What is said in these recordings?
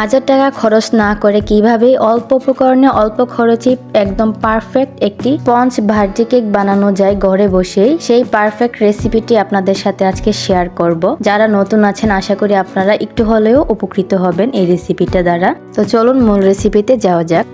হাজার টাকা খরচ না করে কীভাবে অল্প উপকরণে অল্প খরচে একদম পারফেক্ট একটি পঞ্চ ভার্জি কেক বানানো যায় ঘরে বসেই? সেই পারফেক্ট রেসিপিটি আপনাদের সাথে আজকে শেয়ার করব। যারা নতুন আছেন, আশা করি আপনারা একটু হলেও উপকৃত হবেন এই রেসিপিটা দ্বারা। তো চলুন মূল রেসিপিতে যাওয়া যাক।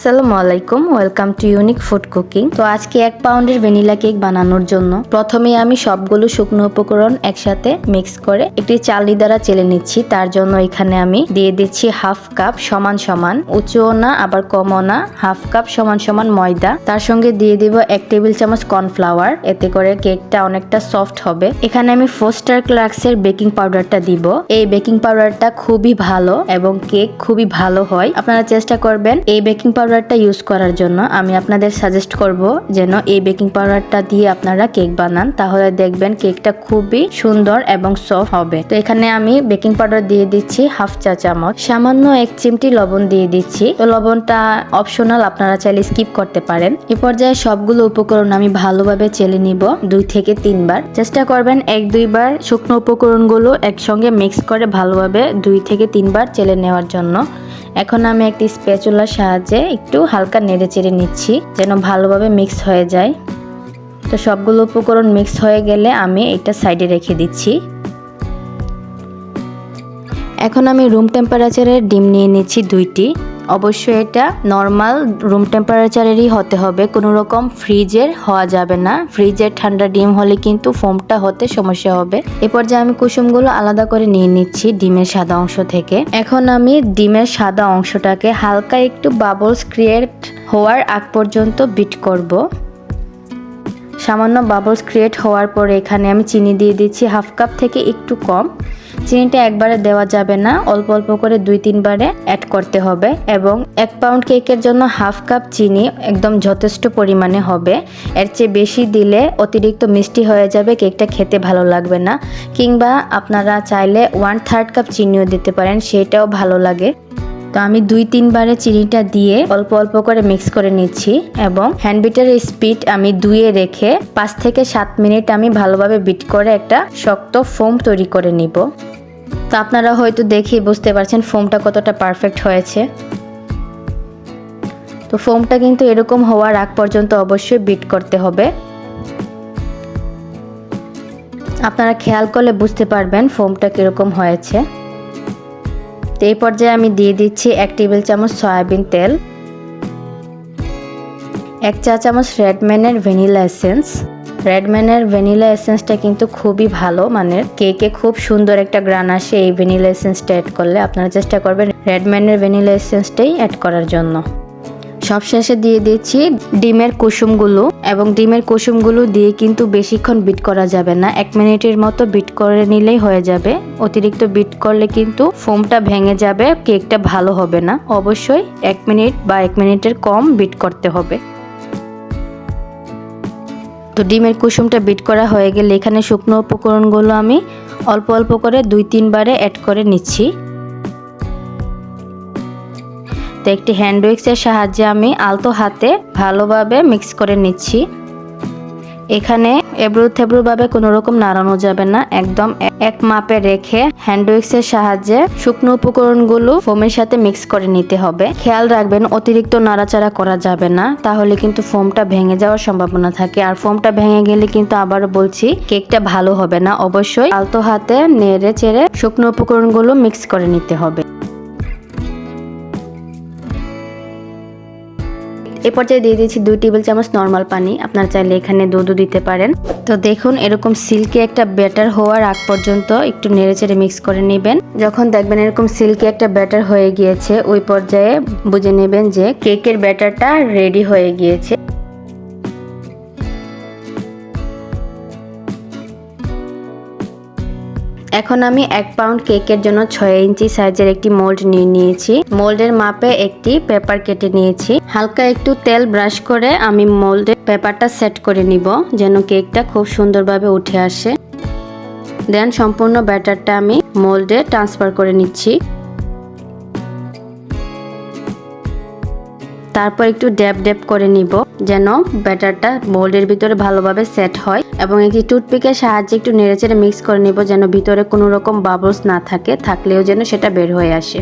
আসসালামু আলাইকুম, welcome to unique food cooking. তো আজকে এক পাউন্ডের ভ্যানিলা কেক বানানোর জন্য প্রথমে আমি সবগুলো শুকনো উপকরণ একসাথে মিক্স করে একটি চালনি দ্বারা চেলে নিচ্ছি। তার জন্য এখানে আমি দিয়ে দিচ্ছি হাফ কাপ সমান সমান উঁচুও না, আবার কমও না, হাফ কাপ সমান সমান ময়দা। তার সঙ্গে দিয়ে দিব এক টেবিল চামচ কর্নফ্লাওয়ার, এতে করে কেকটা অনেকটা সফট হবে। এখানে আমি ফোস্টার ক্লাক্সের বেকিং পাউডারটা দিব। এই বেকিং পাউডারটা খুবই ভালো এবং কেক খুবই ভালো হয়। আপনারা চেষ্টা করবেন এই বেকিং পাউডারটা ইউজ করার জন্য আমি আপনাদের সাজেস্ট করব যেন এই বেকিং পাউডারটা দিয়ে আপনারা কেক বানান। তাহলে দেখবেন কেকটা খুবই সুন্দর এবং সফট হবে। তো এখানে আমি বেকিং পাউডার দিয়ে দিচ্ছি হাফ চা চামচ। সামান্য এক চিমটি লবণ দিয়ে দিচ্ছি। তো লবণটা অপশনাল আপনারা চাইলে স্কিপ করতে পারেন। এ পর্যায়ে সবগুলো উপকরণ আমি ভালোভাবে চেলে নিব দুই থেকে তিনবার। চেষ্টা করবেন এক দুইবার শুকনো উপকরণগুলো একসঙ্গে মিক্স করে ভালোভাবে দুই থেকে তিনবার চেলে নেওয়ার জন্য। এখন আমি একটি স্প্যাচুলার সাহায্যে একটু হালকা নেড়ে চেড়ে নিচ্ছি, যেন ভালোভাবে মিক্স হয়ে যায়। তো সবগুলো উপকরণ মিক্স হয়ে গেলে আমি এটা সাইডে রেখে দিচ্ছি। এখন আমি রুম টেম্পারেচারের ডিম নিয়ে নিচ্ছি দুইটি। অবশ্যই এটা নর্মাল রুম টেম্পারেচারেরই হতে হবে। কোনো রকম ফ্রিজের হওয়া যাবে না। ফ্রিজের ঠান্ডা ডিম হলে কিন্তু ফোমটা হতে সমস্যা হবে। এ পর্যায়ে আমি কুসুমগুলো আলাদা করে নিয়ে নিচ্ছি ডিমের সাদা অংশ থেকে। এখন আমি ডিমের সাদা অংশটাকে হালকা একটু বাবলস ক্রিয়েট হওয়ার আগ পর্যন্ত বিট করব। সামান্য বাবলস ক্রিয়েট হওয়ার পরে এখানে আমি চিনি দিয়ে দিচ্ছি হাফ কাপ থেকে একটু কম। চিনিটা একবারে দেওয়া যাবে না, অল্প অল্প করে দুই তিনবারে অ্যাড করতে হবে এবং এক পাউন্ড কেকের জন্য হাফ কাপ চিনি একদম যথেষ্ট পরিমাণে হবে। এর চেয়ে বেশি দিলে অতিরিক্ত মিষ্টি হয়ে যাবে কেকটা খেতে ভালো লাগবে না। কিংবা আপনারা চাইলে ওয়ান থার্ড কাপ চিনিও দিতে পারেন, সেটাও ভালো লাগে। তো আমি দুই তিনবারে চিনিটা দিয়ে অল্প অল্প করে মিক্স করে নিচ্ছি এবং হ্যান্ড বিটারের স্পিড আমি দুইয়ে রেখে পাঁচ থেকে সাত মিনিট আমি ভালোভাবে বিট করে একটা শক্ত ফোম তৈরি করে নিব। তো আপনারা হয়তো দেখে বুঝতে পারছেন ফোমটা কতটা পারফেক্ট হয়েছে। তো ফোমটা কিন্তু এরকম হওয়ার আগ পর্যন্ত অবশ্যই বিট করতে হবে। আপনারা খেয়াল করলে বুঝতে পারবেন ফোমটা কীরকম হয়েছে। তো এই পর্যায়ে আমি দিয়ে দিচ্ছি এক টেবিল চামচ সয়াবিন তেল, এক চা চামচ রেডম্যানের ভ্যানিলা এসেন্স। রেডম্যানের ভ্যানিলা এসেন্সটা কিন্তু খুবই ভালো মানে কেকে খুব সুন্দর একটা গ্রান আসে এই ভ্যানিলা এসেন্সটা অ্যাড করলে। আপনারা চেষ্টা করবেন রেডম্যানের ভ্যানিলা এসেন্সটাই অ্যাড করার জন্য। সবশেষে দিয়ে দিচ্ছি ডিমের কুসুমগুলো এবং ডিমের কুসুমগুলো দিয়ে কিন্তু বেশিক্ষণ বিট করা যাবে না। এক মিনিটের মতো বিট করে নিলেই হয়ে যাবে। অতিরিক্ত বিট করলে কিন্তু ফোমটা ভেঙে যাবে, কেকটা ভালো হবে না। অবশ্যই এক মিনিট বা এক মিনিটের কম বিট করতে হবে। তো ডিমের কুসুমটা বিট করা হয়ে গেলে এখানে শুকনো উপকরণগুলো আমি অল্প অল্প করে দুই তিনবারে অ্যাড করে নিচ্ছি। তো একটি হ্যান্ড উইক্সের সাহায্যে আমি আলতো হাতে ভালোভাবে মিক্স করে নিচ্ছি। এখানে এবড়ো থেবড়োভাবে কোনো রকম নাড়ানো যাবে না, একদম এক মাপে রেখে হ্যান্ড উইক্সের সাহায্যে শুকনো উপকরণগুলো ফোমের সাথে মিক্স করে নিতে হবে। খেয়াল রাখবেন, অতিরিক্ত নাড়াচাড়া করা যাবে না, তাহলে কিন্তু ফোমটা ভেঙে যাওয়ার সম্ভাবনা থাকে। আর ফোমটা ভেঙে গেলে কিন্তু আবারও বলছি কেকটা ভালো হবে না। অবশ্যই আলতো হাতে নেড়ে চেড়ে শুকনো উপকরণগুলো মিক্স করে নিতে হবে। এ পর্যায়ে দিয়ে দিয়েছি দুই টেবিল চামচ নর্মাল পানি। আপনারা চাইলে এখানে দুধও দিতে পারেন। তো দেখুন, এরকম সিল্কি একটা ব্যাটার হওয়ার আগ পর্যন্ত একটু নেড়ে চেড়ে মিক্স করে নেবেন। যখন দেখবেন এরকম সিল্কি একটা ব্যাটার হয়ে গিয়েছে, ওই পর্যায়ে বুঝে নেবেন যে কেকের ব্যাটারটা রেডি হয়ে গিয়েছে। এখন আমি এক পাউন্ড কেকের জন্য ছয় ইঞ্চি সাইজের একটি মোল্ড নিয়ে নিয়েছি। মোল্ডের মাপে একটি পেপার কেটে নিয়েছি। হালকা একটু তেল ব্রাশ করে আমি মোল্ডের পেপারটা সেট করে নিব, যেন কেকটা খুব সুন্দরভাবে উঠে আসে। দেন সম্পূর্ণ ব্যাটারটা আমি মোল্ডে ট্রান্সফার করে নিচ্ছি। তারপর একটু ড্যাব ড্যাব করে নিব। যেন ব্যাটারটা মোল্ডের ভিতরে ভালোভাবে সেট হয় এবং একটি টুথপিকের সাহায্যে একটু নেড়েচেড়ে মিক্স করে নেব যেন ভিতরে কোনো রকম বাবলস না থাকে, থাকলেও যেন সেটা বের হয়ে আসে।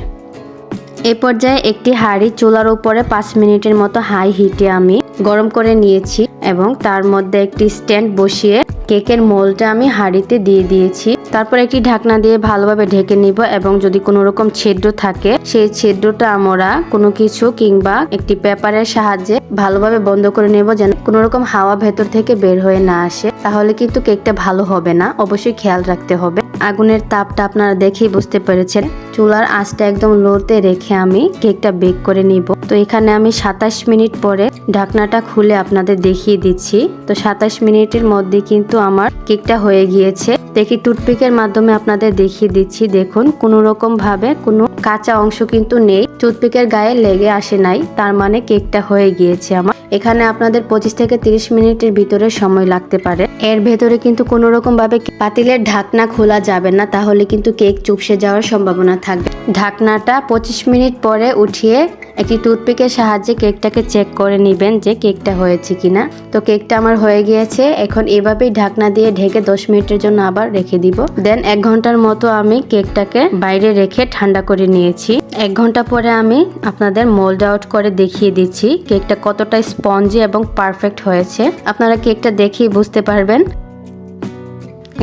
এ পর্যায়ে একটি হাঁড়ি চুলার উপরে পাঁচ মিনিটের মতো হাই হিটে আমি গরম করে নিয়েছি এবং তার মধ্যে একটি স্ট্যান্ড বসিয়ে কেকের মোলটা আমি হাঁড়িতে দিয়ে দিয়েছি। তারপর একটি ঢাকনা দিয়ে ভালোভাবে ঢেকে নিব এবং যদি কোনো রকম ছিদ্র থাকে, সেই ছেদ্রটা আমরা কোনো কিছু কিংবা একটি পেপারের সাহায্যে ভালোভাবে বন্ধ করে নেব যেন কোনো রকম হাওয়া ভেতর থেকে বের হয়ে না আসে। তাহলে কিন্তু কেকটা ভালো হবে না। অবশ্যই খেয়াল রাখতে হবে। আগুনের তাপটা আপনারা দেখেই বুঝতে পেরেছেন। চুলার আঁচটা একদম লোতে রেখে আমি কেকটা বেক করে নিব। তো এখানে আমি সাতাশ মিনিট পরে ঢাকনাটা খুলে আপনাদের দেখিয়ে দিচ্ছি। তো সাতাশ মিনিটের মধ্যে কিন্তু আমার কেকটা হয়ে গিয়েছে। দেখি টুথপিকের মাধ্যমে আপনাদের দেখিয়ে দিচ্ছি। দেখুন কোনো রকম ভাবে কোনো কাঁচা অংশ কিন্তু নেই। টুথপিকের গায়ে লেগে আসে নাই, তার মানে কেকটা হয়ে গিয়েছে আমার। এখানে আপনাদের পঁচিশ থেকে তিরিশ মিনিটের ভিতরে সময় লাগতে পারে। এর ভেতরে কিন্তু কোনো রকম ভাবে পাতিলের ঢাকনা খোলা যাবে না, তাহলে কিন্তু কেক চুপসে যাওয়ার সম্ভাবনা থাকবে। ঢাকনাটা পঁচিশ মিনিট পরে উঠিয়ে একটি টুথপিকের সাহায্যে কেকটাকে চেক করে নেবেন যে কেকটা হয়েছে কিনা। তো কেকটা আমার হয়ে গিয়েছে, এখন এভাবেই ঢাকনা দিয়ে ঢেকে দশ মিনিটের জন্য আবার রেখে দিব। দেন এক ঘণ্টার মতো আমি কেকটাকে বাইরে রেখে ঠান্ডা করে নিয়েছি। এক ঘণ্টা পরে আমি আপনাদের মোল্ড আউট করে দেখিয়ে দিচ্ছি কেকটা কতটা স্পঞ্জি এবং পারফেক্ট হয়েছে। আপনারা কেকটা দেখেই বুঝতে পারবেন।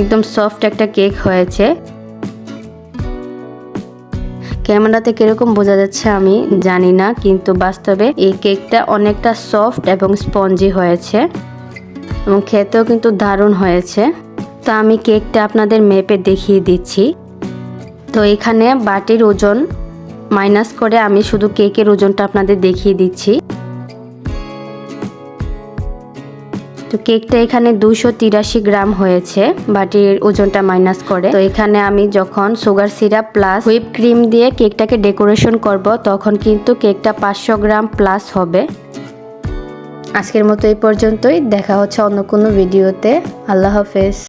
একদম সফট একটা কেক হয়েছে। ক্যামেরাতে কীরকম বোঝা যাচ্ছে আমি জানি না, কিন্তু বাস্তবে এই কেকটা অনেকটা সফট এবং স্পঞ্জি হয়েছে এবং খেতেও কিন্তু দারুণ হয়েছে। তো আমি কেকটা আপনাদের মেপে দেখিয়ে দিচ্ছি। তো এখানে বাটির ওজন মাইনাস করে আমি শুধু কেকের ওজনটা আপনাদের দেখিয়ে দিচ্ছি। তো কেকটা এখানে দুশো তিরাশি গ্রাম হয়েছে, বাটির ওজনটা মাইনাস করে। তো এখানে আমি যখন sugar syrup plus whip cream দিয়ে কেকটাকে ডেকোরেশন করব, তখন কিন্তু কেকটা পাঁচশো গ্রাম প্লাস হবে। আজকের মতো এই পর্যন্তই। দেখা হচ্ছে অন্য কোনো ভিডিওতে আল্লাহ হাফেজ।